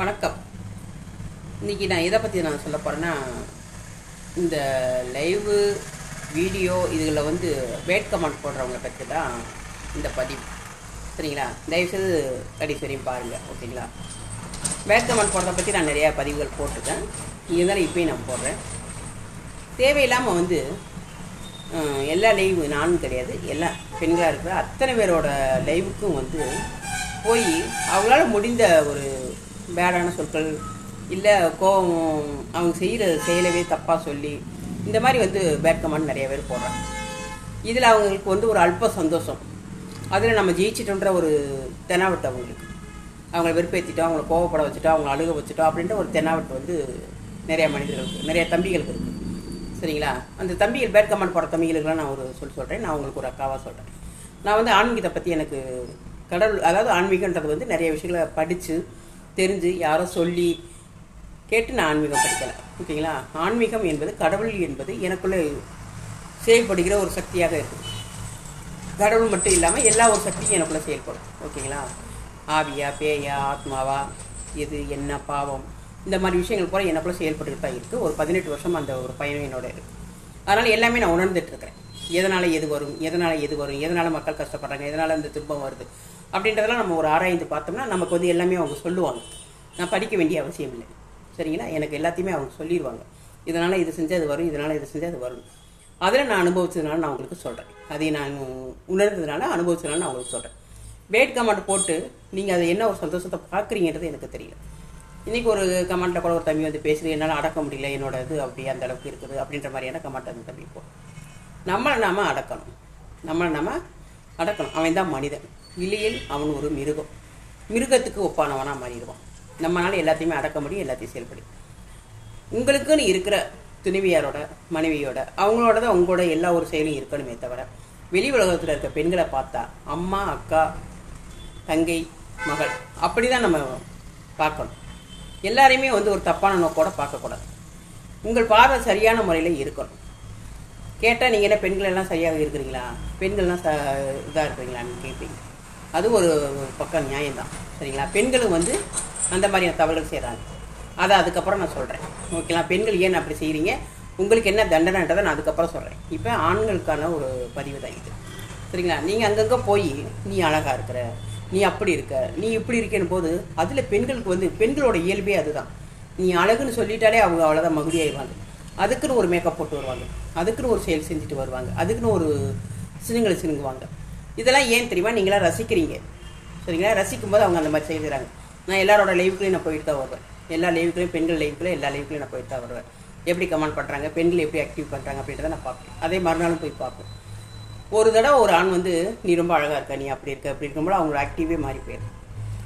வணக்கம். இன்னைக்கு நான் எதை பற்றி நான் சொல்ல போகிறேன்னா இந்த லைவு வீடியோ இதில் வந்து வேட் கமெண்ட் போடுறவங்களை பற்றி தான் இந்த பதிவு. சரிங்களா? தயவுசெய்து கடைசி வரையும் பாருங்கள் ஓகேங்களா? வேட் கமெண்ட் போடுறத பற்றி நான் நிறையா பதிவுகள் போட்டிருக்கேன். இருந்தாலும் இப்போயும் நான் போடுறேன். தேவையில்லாமல் வந்து எல்லா லைவ் நானும் கிடையாது. எல்லா பெண்களாக இருக்கிற அத்தனை பேரோட லைவுக்கும் வந்து போய் அவங்களால முடிந்த ஒரு பேடான சொற்கள் இல்லை கோவம் அவங்க செய்கிற செயலவே தப்பாக சொல்லி இந்த மாதிரி வந்து பேட் கமெண்ட் நிறைய பேர் போடுறாங்க. இதில் அவங்களுக்கு வந்து ஒரு அல்ப சந்தோஷம். அதில் நம்ம ஜெயிச்சிட்டோன்ற ஒரு தெனாவட்டு அவங்களுக்கு. அவங்கள வெறுப்பேற்றிட்டோம் அவங்கள கோவப்பட வச்சுட்டோம் அவங்கள அழுக வச்சுட்டோம் அப்படின்ற ஒரு தெனாவட்டு வந்து நிறையா மனிதர்களுக்கு நிறைய தம்பிகளுக்கு இருக்குது சரிங்களா? அந்த தம்பிகள் பேட் கமெண்ட் போடுற தம்பிகளுக்கெல்லாம் நான் ஒரு சொல்லி சொல்கிறேன் நான் உங்களுக்கு ஒரு அக்காவாக சொல்கிறேன் நான் வந்து ஆன்மீகத்தை பற்றி எனக்கு கடவுள் அதாவது ஆன்மீகன்றது வந்து நிறைய விஷயங்களை படித்து தெரிஞ்சு யாரோ சொல்லி கேட்டு நான் ஆன்மீகம் படிக்கலை. ஓகேங்களா? ஆன்மீகம் என்பது கடவுள் என்பது எனக்குள்ளே செயல்படுகிற ஒரு சக்தியாக இருக்குது. கடவுள் மட்டும் இல்லாமல் எல்லா ஒரு சக்தியும் எனக்குள்ளே செயல்படும். ஓகேங்களா? ஆவியா பேயா ஆத்மாவா எது என்ன பாவம் இந்த மாதிரி விஷயங்கள் கூட எனக்குள்ளே செயல்பட்டு தான் இருக்குது ஒரு பதினெட்டு வருஷம் அந்த ஒரு பயணம் என்னோட இருக்குது அதனால் எல்லாமே நான் உணர்ந்துட்டு எதனால் எது வரும்? எதனால் எது வரும்? எதனால் மக்கள் கஷ்டப்படுறாங்க? எதனால் இந்த துன்பம் வருது? அப்படின்றதெல்லாம் நம்ம ஒரு ஆராய்ந்து பார்த்தோம்னா நமக்கு வந்து எல்லாமே அவங்க சொல்லுவாங்க. நான் படிக்க வேண்டிய அவசியம் இல்லை. சரிங்களா? எனக்கு எல்லாத்தையுமே அவங்க சொல்லிடுவாங்க. இதனால் இது செஞ்சால் அது வரும் இதனால் இது செஞ்சால் அது வரும். அதில் நான் அனுபவிச்சதுனால நான் உங்களுக்கு சொல்கிறேன் அதை நான் உணர்ந்ததுனால அனுபவிச்சதுனால நான் உங்களுக்கு சொல்கிறேன் வேட் கமெண்ட் போட்டு நீங்கள் அதை என்ன ஒரு சந்தோஷத்தை பார்க்குறீங்கிறது எனக்கு தெரியல. இன்றைக்கி ஒரு கமெண்ட்டில் கூட ஒரு தம்பி வந்து பேசுகிறேன் என்னால் அடக்க முடியல என்னோட இது அப்படி அந்த அளவுக்கு இருக்குது அப்படின்ற மாதிரியான கமெண்ட் அந்த தம்பி போகும் நம்மளை நாம் அடக்கணும். நம்மளை நாம் அடக்கணும். அவன் தான் மனிதன். இல்லையில் அவன் ஒரு மிருகம். மிருகத்துக்கு ஒப்பானவனாக மாறிடுவான் நம்மளால் எல்லாத்தையுமே அடக்க முடியும் எல்லாத்தையும் செயல்படி. உங்களுக்குன்னு இருக்கிற துணைவியாரோட மனைவியோட அவங்களோட தான் உங்களோட எல்லா ஒரு செயலும் இருக்கணுமே தவிர வெளி உலகத்தில் இருக்க பெண்களை பார்த்தா அம்மா அக்கா தங்கை மகள் அப்படி தான் நம்ம பார்க்கணும். எல்லாரையுமே வந்து ஒரு தப்பான நோக்கோட பார்க்கக்கூடாது. உங்கள் பார்வை சரியான முறையில் இருக்கணும். கேட்டால் நீங்கள் என்ன பெண்கள் எல்லாம் சரியாக இருக்கிறீங்களா? பெண்கள்லாம் ச இதாக இருக்கிறீங்களான்னு கேட்பீங்க அது ஒரு பக்கம் நியாயம்தான். சரிங்களா? பெண்களும் வந்து அந்த மாதிரியான தவறுகள் செய்கிறாங்க அதை அதுக்கப்புறம் நான் சொல்கிறேன் ஓகேங்களா பெண்கள் ஏன் அப்படி செய்கிறீங்க உங்களுக்கு என்ன தண்டனைன்றதை நான் அதுக்கப்புறம் சொல்கிறேன் இப்போ ஆண்களுக்கான ஒரு பதிவு தான் இது. சரிங்களா? நீங்கள் அங்கங்கே போய் நீ அழகாக இருக்கிற நீ அப்படி இருக்க நீ இப்படி இருக்கேன்னு போது அதில் பெண்களுக்கு வந்து பெண்களோட இயல்பே அதுதான். நீ அழகுன்னு சொல்லிட்டாலே அவங்க அவ்வளோதான் மகுதியாயிடுவாங்க அதுக்குன்னு ஒரு மேக்கப் போட்டு வருவாங்க. அதுக்குன்னு ஒரு செயல் செஞ்சுட்டு வருவாங்க. அதுக்குன்னு ஒரு சினுங்களை சினுங்குவாங்க. இதெல்லாம் ஏன் தெரியுமா? நீங்களாம் ரசிக்கிறீங்க. சரிங்களா? ரசிக்கும் போது அவங்க அந்த மாதிரி செய்கிறாங்க. நான் எல்லாரோட லைவுக்குலையும் நான் போயிட்டு தான் வருவேன். எல்லா லைவுக்குலையும் பெண்கள் லைவுக்குள்ளேயும் எல்லா லைவுக்குலையும் நான் போயிட்டு தான் வருவேன். எப்படி கமெண்ட் பண்ணுறாங்க பெண்கள் எப்படி ஆக்டிவ் பண்ணுறாங்க அப்படின்றத நான் பார்ப்பேன். அதே மறுநாளும் போய் பார்ப்பேன். ஒரு தடவை ஒரு ஆண் வந்து நீ ரொம்ப அழகாக இருக்க நீ அப்படி இருக்க அப்படி இருக்கும்போது அவங்களோட ஆக்டிவே மாறி போயிடும்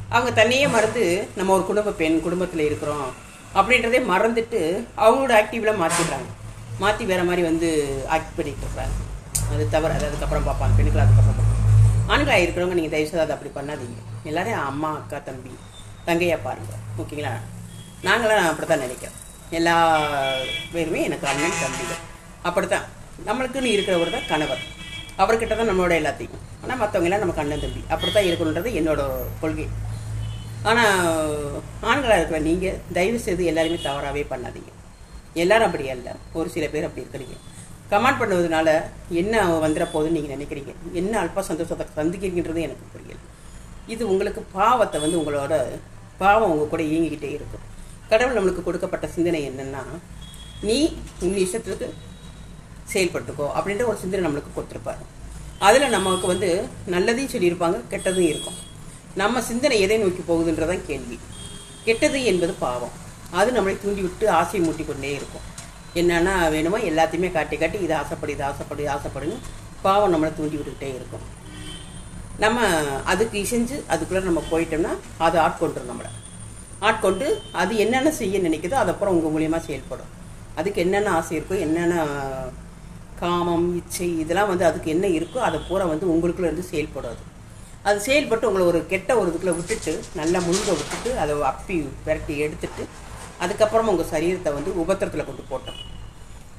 அவங்க தன்னையே மறந்து நம்ம ஒரு குடும்ப பெண் குடும்பத்தில் இருக்கிறோம். அப்படின்றதே மறந்துட்டு அவங்களோட ஆக்டிவ்லாம் மாற்றிடுறாங்க மாற்றி வேறு மாதிரி வந்து ஆக்ட் பண்ணிட்டு இருக்காங்க. அது தவிர அது அதுக்கப்புறம் பார்ப்பாங்க. பெண்கள் அதுக்கப்புறம் பார்ப்பாங்க. ஆண்களாக இருக்கிறவங்க நீங்கள் தயவுசெய்து அதை அப்படி பண்ணாதீங்க. எல்லோரும் அம்மா அக்கா தம்பி தங்கையாக பாருங்கள் ஓகேங்களா? நாங்களாம் அப்படி தான் நினைக்கிறோம். எல்லா பேருமே எனக்கு அண்ணன் தம்பிகள். அப்படித்தான். நம்மளுக்குன்னு இருக்கிறவர் தான் கணவர். அவர்கிட்ட தான் நம்மளோட எல்லாத்தையும். ஆனால் மற்றவங்க எல்லாம் நமக்கு அண்ணன் தம்பி. அப்படி தான் இருக்கணுன்றது என்னோட கொள்கை. ஆனால் ஆண்களாக இருக்கிற நீங்கள் தயவு செய்து எல்லாருமே தவறாகவே பண்ணாதீங்க. எல்லாரும் அப்படி அல்ல. ஒரு சில பேர் அப்படி இருக்கிறீங்க. கமெண்ட் பண்ணுவதனால என்ன வந்துட போகுதுன்னு நீங்கள் நினைக்கிறீங்க? என்ன அல்ப சந்தோஷத்தை சந்திக்கிறீங்கன்றது எனக்கு புரியல. இது உங்களுக்கு பாவத்தை வந்து உங்களோட பாவம் உங்கள் கூட இயங்கிக்கிட்டே இருக்கும் கடவுள் நம்மளுக்கு கொடுக்கப்பட்ட சிந்தனை என்னென்னா நீ உன் இஷ்டத்துக்கு செயல்பட்டுக்கோ அப்படின்ற ஒரு சிந்தனை நம்மளுக்கு கொடுத்துருப்பாரு. அதில் நமக்கு வந்து நல்லதையும் சொல்லியிருப்பாங்க கெட்டதும் இருக்கும். நம்ம சிந்தனை எதை நோக்கி போகுதுன்றதான் கேள்வி. கெட்டது என்பது பாவம். அது நம்மளை தூண்டி விட்டு ஆசையை மூட்டி கொண்டே இருக்கும். என்னென்னா வேணுமோ எல்லாத்தையுமே காட்டி காட்டி இது ஆசைப்படு இது ஆசைப்படு இது ஆசைப்படுன்னு பாவம் நம்மளை தூண்டி விட்டுக்கிட்டே இருக்கும். நம்ம அதுக்கு இசைஞ்சு அதுக்குள்ளே நம்ம போயிட்டோம்னா அது ஆட்கொண்டுரும் நம்மளை. ஆட்கொண்டு அது என்னென்ன செய்ய நினைக்குதோ அது அப்புறம் உங்கள் மூலியமாக செயல்படும். அதுக்கு என்னென்ன ஆசை இருக்கோ என்னென்ன காமம் இச்சை இதெல்லாம் வந்து அதுக்கு என்ன இருக்கோ அதை பூரா வந்து உங்களுக்குள்ளே இருந்து செயல்படும் அது அது செயல்பட்டு உங்களை ஒரு கெட்ட ஒரு இதுக்குள்ள விட்டுட்டு நல்லா முழுக விட்டுட்டு அதை அப்பி விரட்டி எடுத்துட்டு அதுக்கப்புறம் உங்கள் சரீரத்தை வந்து உபத்திரத்தில் கொண்டு போட்டோம்.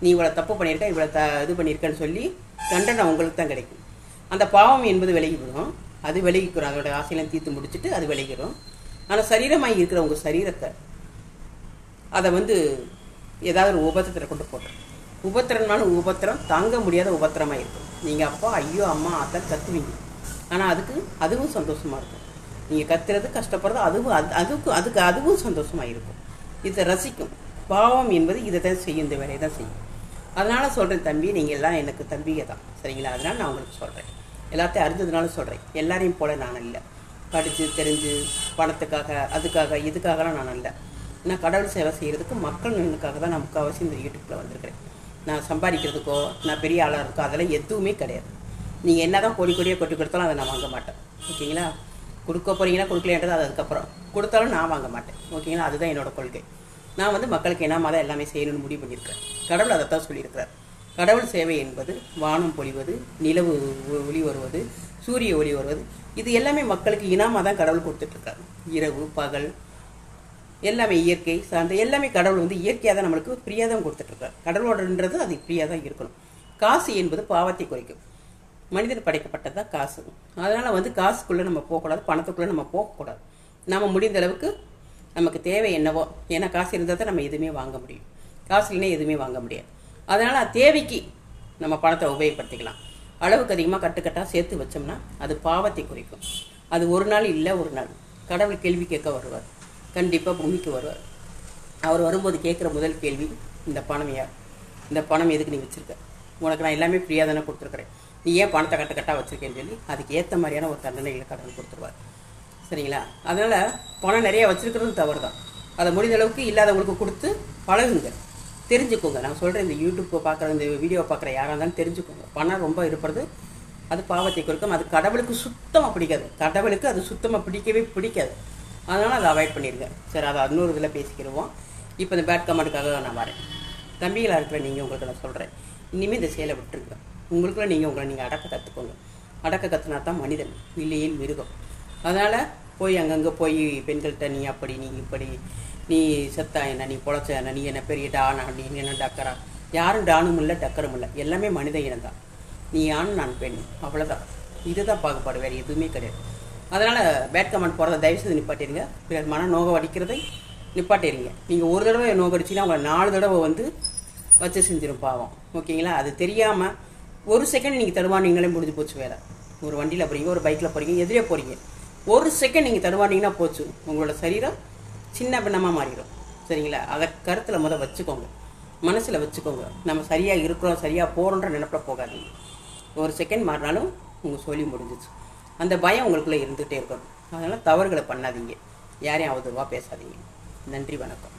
நீ இவ்வளோ தப்பு பண்ணியிருக்க இவ்வளோ த இது பண்ணியிருக்கேன்னு சொல்லி தண்டனை உங்களுக்கு தான் கிடைக்கும். அந்த பாவம் என்பது விலகிவிடும். அது விலகிக்கிறோம். அதோட ஆசையெல்லாம் தீர்த்து முடிச்சுட்டு அது விலகிடும் ஆனால் சரீரமாக இருக்கிற உங்கள் சரீரத்தை அதை வந்து ஏதாவது ஒரு உபத்திரத்தில் கொண்டு போட்டோம். உபத்திரம்னாலும் உபத்திரம் தாங்க முடியாத உபத்திரமாக இருக்கும் நீங்கள் அப்பா ஐயோ அம்மா அதை கத்துவீங்க. ஆனால் அதுக்கு அதுவும் சந்தோஷமாக இருக்கும். நீங்கள் கத்துறது கஷ்டப்படுறது அதுவும் அது அதுக்கு அதுக்கு அதுவும் சந்தோஷமாக இருக்கும். இதை ரசிக்கும். பாவம் என்பது இதை தான் செய்யும் இந்த வேலையை தான் செய்யும். அதனால் சொல்கிறேன் தம்பி நீங்கள் எல்லாம் எனக்கு தம்பிங்க தான். சரிங்களா? அதனால் நான் உங்களுக்கு சொல்கிறேன் எல்லாத்தையும் அறிஞ்சதுனால சொல்கிறேன் எல்லாரையும் போல நான் இல்லை படித்து தெரிஞ்சு பணத்துக்காக அதுக்காக இதுக்காகலாம் நான் இல்லை நான் கடவுள் சேவை செய்கிறதுக்கு மக்கள் நலனுக்காக தான் நான் முக்கால்வாசி இந்த யூடியூப்பில் வந்திருக்கிறேன். நான் சம்பாதிக்கிறதுக்கோ நான் பெரிய ஆளாக இருக்கோ அதெல்லாம் எதுவுமே கிடையாது. நீங்கள் என்ன தான் கொடி கொடியாக கொட்டி கொடுத்தாலும் அதை நான் வாங்க மாட்டேன். ஓகேங்களா? கொடுக்க போகிறீங்கன்னா கொடுக்கலன்றது அது அதுக்கப்புறம். கொடுத்தாலும் நான் வாங்க மாட்டேன். ஓகேங்களா? அதுதான் என்னோடய கொள்கை. நான் வந்து மக்களுக்கு என்ன தான் எல்லாமே செய்யணும்னு முடிவு பண்ணியிருக்கிறேன். கடவுள் அதை தான் சொல்லியிருக்கிறார். கடவுள் சேவை என்பது வானம் பொழிவது நிலவு ஒளி வருவது சூரிய ஒளி வருவது இது எல்லாமே மக்களுக்கு இனாமாக தான் கடவுள் கொடுத்துட்ருக்காரு. இரவு பகல் எல்லாமே இயற்கை சார்ந்த எல்லாமே கடவுள் வந்து இயற்கையாக தான் நம்மளுக்கு ஃப்ரீயாக தான் கொடுத்துட்ருக்காரு. கடவுளோடன்றது அது ஃப்ரீயாக தான் இருக்கணும். காசு என்பது பாவத்தை குறைக்கும். மனிதர் படைக்கப்பட்டது தான் காசு. அதனால் வந்து காசுக்குள்ளே நம்ம போகக்கூடாது பணத்துக்குள்ளே நம்ம போகக்கூடாது. நம்ம முடிந்த அளவுக்கு நமக்கு தேவை என்னவோ ஏன்னா காசு இருந்தால் தான் நம்ம எதுவுமே வாங்க முடியும். காசு இல்லைன்னா எதுவுமே வாங்க முடியாது. அதனால் தேவைக்கு நம்ம பணத்தை உபயோகப்படுத்திக்கலாம். அளவுக்கு அதிகமாக கட்டுக்கட்டாக சேர்த்து வச்சோம்னா அது பாவத்தை குறிக்கும். அது ஒரு நாள் இல்லை ஒரு நாள். கடவுள் கேள்வி கேட்க வருவார். கண்டிப்பாக பூமிக்கு வருவார். அவர் வரும்போது கேட்குற முதல் கேள்வி இந்த பணம் யார்? இந்த பணம் எதுக்கு நீ வச்சிருக்க? உனக்கு நான் எல்லாமே ஃப்ரீயாக தானே கொடுத்துருக்குறேன். நீ ஏன் பணத்தை கட்ட கட்டாக வச்சுருக்கேன்னு சொல்லி அதுக்கு ஏற்ற மாதிரியான ஒரு தண்டனைகளை கடவுள் கொடுத்துருவார். சரிங்களா? அதனால் பணம் நிறைய வச்சுருக்கிறது தவறு தான் அதை முடிந்த அளவுக்கு இல்லாதவங்களுக்கு கொடுத்து பழகுங்க. தெரிஞ்சுக்கோங்க. நான் சொல்கிறேன் இந்த யூடியூப்பை பார்க்குற இந்த வீடியோ பார்க்குற யாராக இருந்தாலும் தெரிஞ்சுக்கோங்க. பணம் ரொம்ப இருப்பது அது பாவத்தை கொடுக்கும் அது கடவுளுக்கு சுத்தமாக பிடிக்காது. கடவுளுக்கு அது சுத்தமாக பிடிக்கவே பிடிக்காது. அதனால் அதை அவாய்ட் பண்ணிடுங்க சரி அதை இன்னொரு இதில் பேசிக்கிடுவோம். இப்போ இந்த பேட் கமெண்ட்டுக்காக நான் வரேன். தம்பிகளாக இருக்கிற நீங்கள் உங்களுக்கு நான் சொல்கிறேன் இனிமேல் இந்த செயலை விட்டுருங்க. உங்களுக்குள்ளே நீங்கள் உங்களை நீங்கள் அடக்க கற்றுக்கோங்க அடக்க கற்றுனா தான் மனிதன் இல்லையில் மிருகம். அதனால் போய் அங்கங்கே போய் பெண்கள்கிட்ட நீ அப்படி நீ இப்படி நீ செத்தா என்ன நீ பொழைச்ச என்ன நீ என்ன பெரிய டானா நீ என்ன டக்கரா? யாரும் டானும் இல்லை டக்கரும் இல்லை. எல்லாமே மனித இனம் தான். நீ யானும் நான் பெண். அவ்வளோதான் இதுதான் பாகுபாடு. வேறு எதுவுமே கிடையாது. அதனால் பேட் கமெண்ட் போகிறத தயவு செய்து நிப்பாட்டிடுங்க. பிறர் மன நோக வடிக்கிறதை நிப்பாட்டிடுங்க. நீங்கள் ஒரு தடவை நோக அடிச்சிங்கன்னா உங்களை நாலு தடவை வந்து வச்சு செஞ்சிடும் பாவம். ஓகேங்களா? அது தெரியாமல் ஒரு செகண்ட் நீங்கள் தடுமானீங்களே முடிஞ்சு போச்சு வேலை. ஒரு வண்டியில் போகிறீங்க ஒரு பைக்கில் போகிறீங்க எதிரே போகிறீங்க ஒரு செகண்ட் நீங்கள் தடுமானீங்கன்னா போச்சு. உங்களோட சரீரம் சின்ன பின்னமாக மாறிடும். சரிங்களா? அதை கருத்தில் முதல் வச்சுக்கோங்க. மனசில் வச்சுக்கோங்க. நம்ம சரியாக இருக்கிறோம் சரியாக போகிறோன்ற நினைப்பில் போகாதீங்க. ஒரு செகண்ட் மாறினாலும் உங்கள் சொல்லி முடிஞ்சிச்சு. அந்த பயம் உங்களுக்குள்ளே இருந்துகிட்டே இருக்கணும் அதனால் தவறுகளை பண்ணாதீங்க. யாரையும் அவதூறுவாக பேசாதீங்க. நன்றி வணக்கம்.